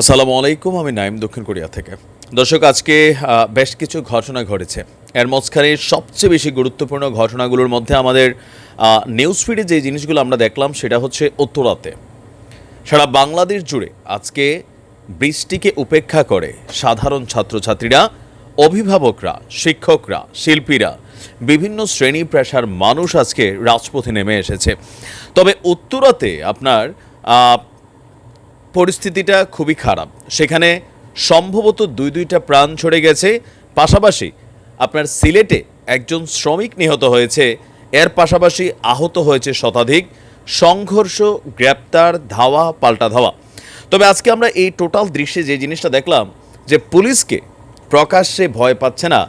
আসসালামু আলাইকুম, আমি নাইম দক্ষিণ কোরিয়া থেকে। দর্শক, আজকে বেশ কিছু ঘটনা ঘটেছে। এর মাঝখানে সবচেয়ে বেশি গুরুত্বপূর্ণ ঘটনাগুলোর মধ্যে আমাদের নিউজ ফিডে যে জিনিসগুলো আমরা দেখলাম, সেটা হচ্ছে উত্তরাতে। সারা বাংলাদেশ জুড়ে আজকে বৃষ্টিকে উপেক্ষা করে সাধারণ ছাত্রছাত্রীরা, অভিভাবকরা, শিক্ষকরা, শিল্পীরা, বিভিন্ন শ্রেণি পেশার মানুষ আজকে রাজপথে নেমে এসেছে। তবে উত্তরাতে আপনার পরিস্থিতিটা খুবই খারাপ। সেখানে সম্ভবত দুই দুইটা প্রাণ ছড়ে গেছে। পাশাপাশি আপনার সিলেটে একজন শ্রমিক নিহত হয়েছে। এর পাশাপাশি আহত হয়েছে শতাধিক। সংঘর্ষ, গ্রেপ্তার, ধাওয়া, পাল্টা ধাওয়া। তবে আজকে আমরা এই টোটাল দৃশ্যে যে জিনিসটা দেখলাম, যে পুলিশকে প্রকাশ্যে ভয় পাচ্ছে না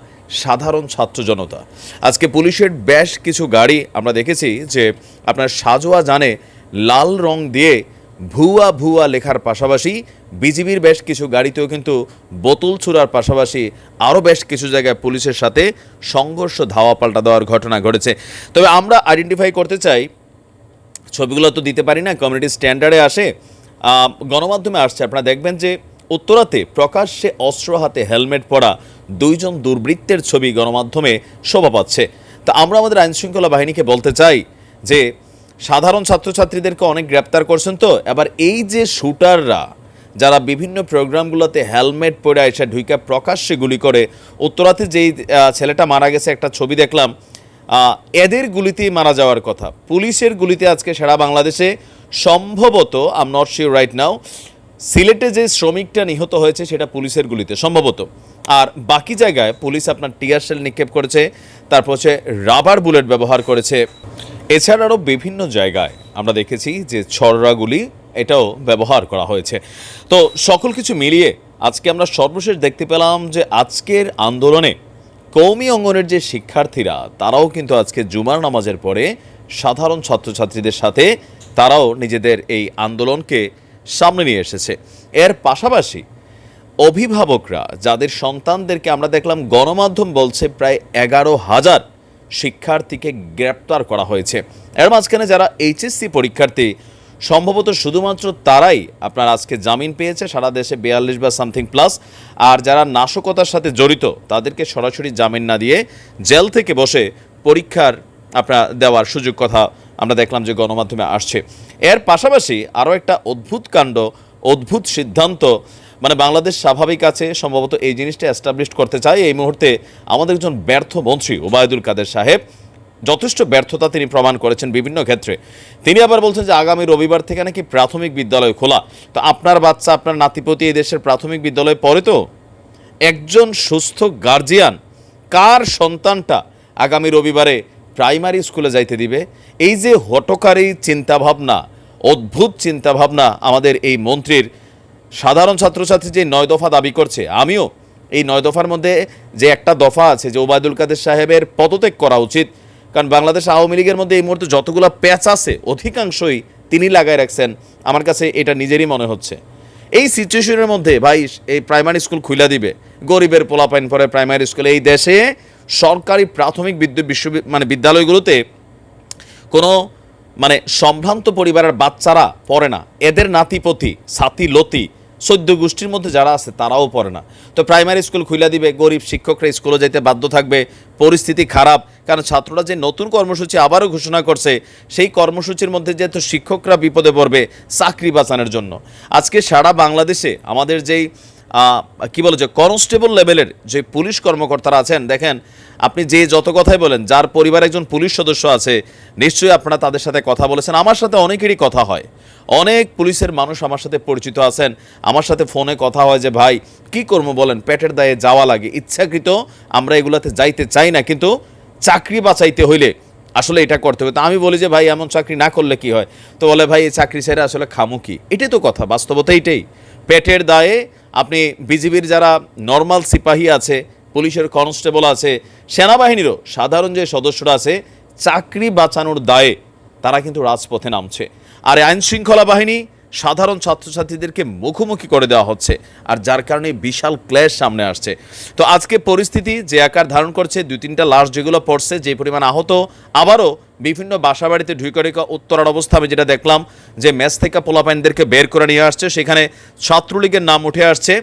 সাধারণ ছাত্র জনতা। আজকে পুলিশের বেশ কিছু গাড়ি আমরা দেখেছি যে আপনার সাজোয়া জানে লাল রং দিয়ে ভুয়া ভুয়া লেখার পাশাপাশি বিজিবির বেশ কিছু গাড়িতেও কিন্তু বোতল ছুড়ার পাশাপাশি আরও বেশ কিছু জায়গায় পুলিশের সাথে সংঘর্ষ ধাওয়া পাল্টা দেওয়ার ঘটনা ঘটেছে। তবে আমরা আইডেন্টিফাই করতে চাই, ছবিগুলো তো দিতে পারি না কমিউনিটি স্ট্যান্ডার্ডে আসে গণমাধ্যমে আসছে। আপনারা দেখবেন যে উত্তরাতে প্রকাশ্যে অস্ত্র হাতে হেলমেট পরা দুইজন দুর্বৃত্তের ছবি গণমাধ্যমে শোভা পাচ্ছে। তা আমরা আমাদের আইনশৃঙ্খলা বাহিনীকে বলতে চাই যে সাধারণ ছাত্রছাত্রীদেরকে অনেক গ্রেপ্তার করছেন তো। এবার এই যে শুটাররা, যারা বিভিন্ন প্রোগ্রামগুলোতে হেলমেট পরে এসে ঢুইকা প্রকাশ্যে গুলি করে, উত্তরাতে যেই ছেলেটা মারা গেছে, একটা ছবি দেখলাম এদের গুলিতেই মারা যাওয়ার কথা। পুলিশের গুলিতে আজকে সারা বাংলাদেশে সম্ভবত I'm not sure right now সিলেটে যে শ্রমিকটা নিহত হয়েছে সেটা পুলিশের গুলিতে, সম্ভবত। আর বাকি জায়গায় পুলিশ আপনার টিয়ার সেল নিক্ষেপ করেছে, তারপর হচ্ছে রাবার বুলেট ব্যবহার করেছে। এছাড়া আরও বিভিন্ন জায়গায় আমরা দেখেছি যে ছররাগুলি এটাও ব্যবহার করা হয়েছে। তো সকল কিছু মিলিয়ে আজকে আমরা সর্বশেষ দেখতে পেলাম যে আজকের আন্দোলনে কৌমি অঙ্গনের যে শিক্ষার্থীরা, তারাও কিন্তু আজকে জুমার নামাজের পরে সাধারণ ছাত্রছাত্রীদের সাথে তারাও নিজেদের এই আন্দোলনকে সামনে নিয়ে এসেছে। এর পাশাপাশি অভিভাবকরা, যাদের সন্তানদেরকে আমরা দেখলাম, গণমাধ্যম বলছে প্রায় এগারো হাজার শিক্ষার্থীকে গ্রেপ্তার করা হয়েছে। এর মাঝখানে যারা এইচএসসি পরীক্ষার্থী, সম্ভবত শুধুমাত্র তারাই আপনার আজকে জামিন পেয়েছে, সারা দেশে বিয়াল্লিশ বা সামথিং প্লাস। আর যারা নাশকতার সাথে জড়িত, তাদেরকে সরাসরি জামিন না দিয়ে জেল থেকে বসে পরীক্ষার আপনার দেওয়ার সুযোগ কথা আমরা দেখলাম যে গণমাধ্যমে আসছে। এর পাশাপাশি আরও একটা অদ্ভুত কাণ্ড, অদ্ভুত সিদ্ধান্ত মানে বাংলাদেশ স্বাভাবিক আছে, সম্ভবত এই জিনিসটা এস্টাবলিশ করতে চাই এই মুহূর্তে আমাদের একজন ব্যর্থ মন্ত্রী ওবায়দুল কাদের সাহেব, যথেষ্ট ব্যর্থতা তিনি প্রমাণ করেছেন বিভিন্ন ক্ষেত্রে। তিনি আবার বলছেন যে আগামী রবিবার থেকে নাকি প্রাথমিক বিদ্যালয় খোলা। তো আপনার বাচ্চা, আপনার নাতিপতি এই দেশের প্রাথমিক বিদ্যালয়ে পড়ে তো? একজন সুস্থ গার্জিয়ান কার সন্তানটা আগামী রবিবারে প্রাইমারি স্কুলে যাইতে দিবে? এই যে হটকারী চিন্তাভাবনা, অদ্ভুত চিন্তাভাবনা আমাদের এই মন্ত্রীর সাধারণ ছাত্রছাত্রী যে নয় দফা দাবি করছে, আমিও এই নয় দফার মধ্যে যে একটা দফা আছে যে ওবায়দুল কাদের সাহেবের পদত্যাগ করা উচিত। কারণ বাংলাদেশ আওয়ামী লীগের মধ্যে এই মুহূর্তে যতগুলো প্যাচ আছে, অধিকাংশই তিনি লাগায় রাখছেন। আমার কাছে এটা নিজেরই মনে হচ্ছে। এই সিচুয়েশনের মধ্যে ভাই, এই প্রাইমারি স্কুল খুলে দিবে। গরিবের পোলাপাইন পরে প্রাইমারি স্কুল এই দেশে সরকারি প্রাথমিক বিদ্যুৎ বিশ্ব মানে বিদ্যালয়গুলোতে কোনো মানে সম্ভ্রান্ত পরিবারের বাচ্চারা পড়ে না। এদের নাতিপতি, সাথী, লতি সদ্য গোষ্ঠীর মধ্যে যারা আছে, তারাও পড়ে না। তো প্রাইমারি স্কুল খুলে দিবে, গরিব শিক্ষকরা স্কুলে যেতে বাধ্য থাকবে, পরিস্থিতি খারাপ। কারণ ছাত্ররা যে নতুন কর্মসূচি আবারও ঘোষণা করছে, সেই কর্মসূচির মধ্যে যেহেতু শিক্ষকরা বিপদে পড়বে, চাকরি বাঁচানোর জন্য। আজকে সারা বাংলাদেশে আমাদের যেই কি বলে যে কনস্টেবল লেভেলের যে পুলিশ কর্মকর্তারা আছেন, দেখেন, আপনি যে যত কথাই বলেন, যার পরিবার একজন পুলিশ সদস্য আছে, নিশ্চয়ই আপনারা তাদের সাথে কথা বলেছেন। আমার সাথে অনেকেরই কথা হয়। অনেক পুলিশের মানুষ আমার সাথে পরিচিত আছেন। আমার সাথে ফোনে কথা হয় যে, ভাই, কি করব বলেন? পেটের দায়ে যাওয়া লাগে। ইচ্ছাকৃত আমরা এগুলাতে যাইতে চাই না, কিন্তু চাকরি বাঁচাইতে হইলে আসলে এটা করতে হবে। তো আমি বলি যে, ভাই, এমন চাকরি না করলে কি হয়? তো বলে, ভাই, এই চাকরি ছেড়ে আসলে খামু কি? এটাই তো কথা, বাস্তবতা এইটাই পেটের দায়ে আপনি বিজিবির যারা নর্মাল সিপাহী আছে, পুলিশের কনস্টেবল আছে, সেনাবাহিনীরও সাধারণ যে সদস্যরা আছে, চাকরি বাঁচানোর দায়ে তারা কিন্তু রাজপথে নামছে। আর আইনশৃঙ্খলা বাহিনী সাধারণ ছাত্রছাত্রীদেরকে মুখোমুখি করে দেওয়া হচ্ছে, আর যার কারণে বিশাল ক্লেশ সামনে আসছে। তো আজকে পরিস্থিতি যে আকার ধারণ করছে, দুই তিনটা লাশ যেগুলো পড়ছে, যে পরিমাণ আহত, আবারও বিভিন্ন বাসা বাড়িতে ঢুকে ঢুকে উত্তরার অবস্থা আমি যেটা দেখলাম, যে ম্যাচ থেকে পোলাপাইনদেরকে বের করে নিয়ে আসছে, সেখানে ছাত্রলীগের নাম উঠে আসছে,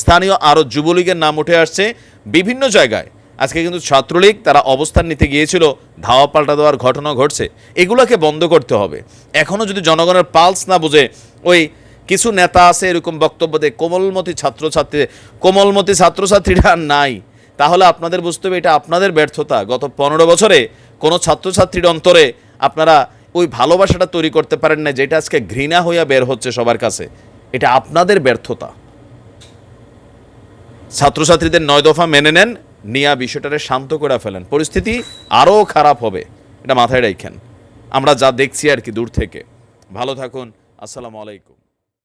স্থানীয় আরও যুবলীগের নাম উঠে আসছে, বিভিন্ন জায়গায় আজকে কিন্তু ছাত্রলীগ তারা অবস্থান নিতে গিয়েছিল, ধাওয়া পাল্টা দেওয়ার ঘটনা ঘটছে। এগুলোকে বন্ধ করতে হবে। এখনও যদি জনগণের পালস না বুঝে, ওই কিছু নেতা আছে এরকম বক্তব্য দেয়, কোমলমতি ছাত্রছাত্রী, কোমলমতি ছাত্রছাত্রীরা নাই। তাহলে আপনাদের বুঝতে হবে এটা আপনাদের ব্যর্থতা। গত পনেরো বছরে কোনো ছাত্রছাত্রীর অন্তরে আপনারা ওই ভালোবাসাটা তৈরি করতে পারেন না যেটা আজকে ঘৃণা হইয়া বের হচ্ছে সবার কাছে। এটা আপনাদের ব্যর্থতা। ছাত্রছাত্রীদের নয় দফা মেনে নেন নিয়া বিষয়টারে শান্ত করে ফেলেন। পরিস্থিতি আরও খারাপ হবে, এটা মাথায় রাখেন। আমরা যা দেখছি আর কি দূর থেকে। ভালো থাকুন, আসসালামু আলাইকুম।